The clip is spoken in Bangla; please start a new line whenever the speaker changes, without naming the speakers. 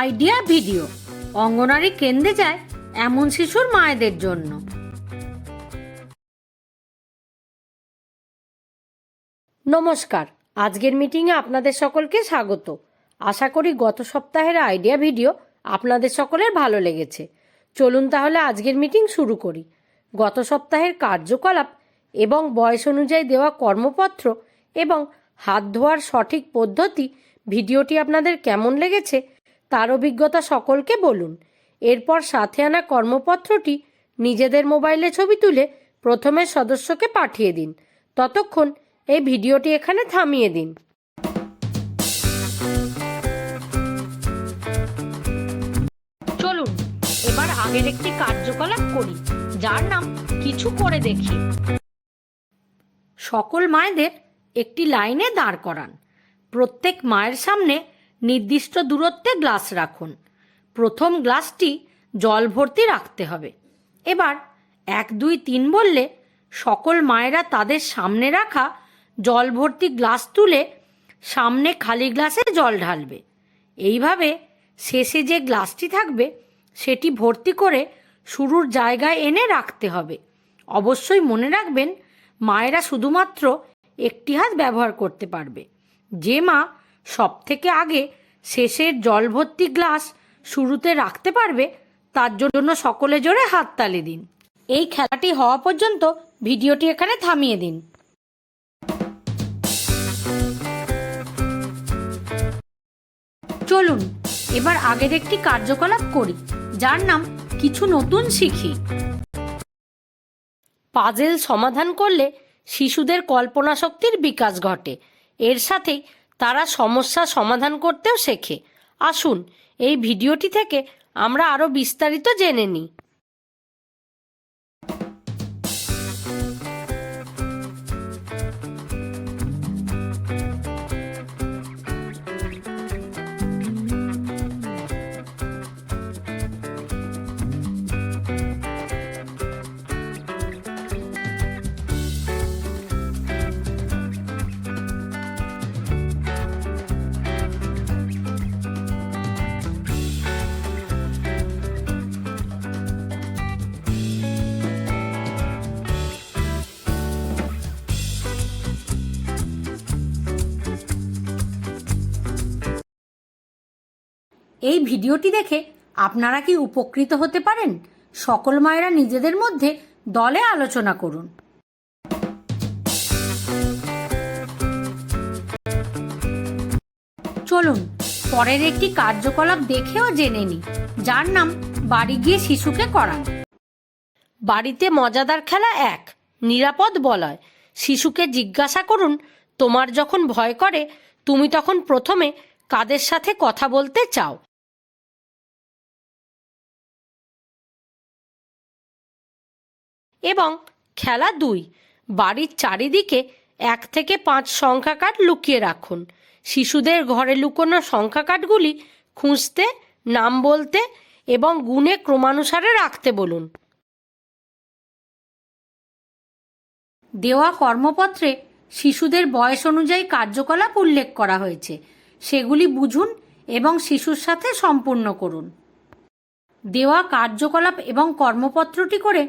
Idea video. অঙ্গনারী কেন্দ্রে যায় এমন শিশুর মায়েদের জন্য। নমস্কার, আজকের মিটিংয়ে আপনাদের সকলকে স্বাগত। আশা করি গত সপ্তাহের আইডিয়া ভিডিও আপনাদের সকলের ভালো লেগেছে। চলুন তাহলে আজকের মিটিং শুরু করি। গত সপ্তাহের কার্যকলাপ এবং বয়স অনুযায়ী দেওয়া কর্মপত্র এবং হাত ধোয়ার সঠিক পদ্ধতি, ভিডিওটি আপনাদের কেমন লেগেছে তার অভিজ্ঞতা সকলকে বলুন। এরপর সাথে আনা কর্মপত্রটি নিজেদের মোবাইলে ছবি তুলে প্রথমে সদস্যকে পাঠিয়ে দিন। ততক্ষণ এই ভিডিওটি এখানে থামিয়ে দিন। চলুন এবার আগের একটি কার্যকলাপ করি যার নাম কিছু করে দেখি। সকল মায়েদের একটি লাইনে দাঁড় করান। প্রত্যেক মায়ের সামনে নির্দিষ্ট দূরত্বে গ্লাস রাখুন। প্রথম গ্লাসটি জল ভর্তি রাখতে হবে। এবার এক, দুই, তিন বললে সকল মায়েরা তাদের সামনে রাখা জল ভর্তি গ্লাস তুলে সামনে খালি গ্লাসে জল ঢালবে। এইভাবে শেষে যে গ্লাসটি থাকবে, সেটি ভর্তি করে শুরুর জায়গায় এনে রাখতে হবে। অবশ্যই মনে রাখবেন, মায়েরা শুধুমাত্র একটি হাত ব্যবহার করতে পারবে। যে মা সব থেকে আগে শেষের জল ভর্তি গ্লাস শুরুতে রাখতে পারবে, তার জন্য সকলে জোরে হাততালি দিন। এই খেলাটি হওয়া পর্যন্ত ভিডিওটি এখানে থামিয়ে দিন। চলুন, এবার আগের একটি কার্যকলাপ করি, যার নাম কিছু নতুন শিখি। পাজেল সমাধান করলে শিশুদের কল্পনা শক্তির বিকাশ ঘটে। এর সাথেই তারা সমস্যা সমাধান করতেও শেখে। আসুন এই ভিডিওটি থেকে আমরা আরও বিস্তারিত জেনে নিই। এই ভিডিওটি দেখে আপনারা কি উপকৃত হতে পারেন? সকল মায়েরা নিজেদের মধ্যে দলে আলোচনা করুন। চলুন, পরের একটি কার্যকলাপ দেখেও জেনে নিই। যার নাম বাড়ি গিয়ে শিশুকে করান বাড়িতে মজাদার খেলা এক, নিরাপদ বলয়। শিশুকে জিজ্ঞাসা করুন, তোমার যখন ভয় করে, তুমি তখন প্রথমে কাদের সাথে কথা বলতে চাও? এবং খেলা দুই। বাড়ির চারিদিকে এক থেকে পাঁচ সংখ্যা কাঠ লুকিয়ে রাখুন। শিশুদের ঘরে লুকোনো সংখ্যা কার্ডগুলি খুঁজতে, নাম বলতে এবং গুণে ক্রমানুসারে রাখতে বলুন। দেওয়া কর্মপত্রে শিশুদের বয়স অনুযায়ী কার্যকলাপ উল্লেখ করা হয়েছে। সেগুলি বুঝুন এবং শিশুর সাথে সম্পূর্ণ করুন। দেওয়া কার্যকলাপ এবং কর্মপত্রটি করে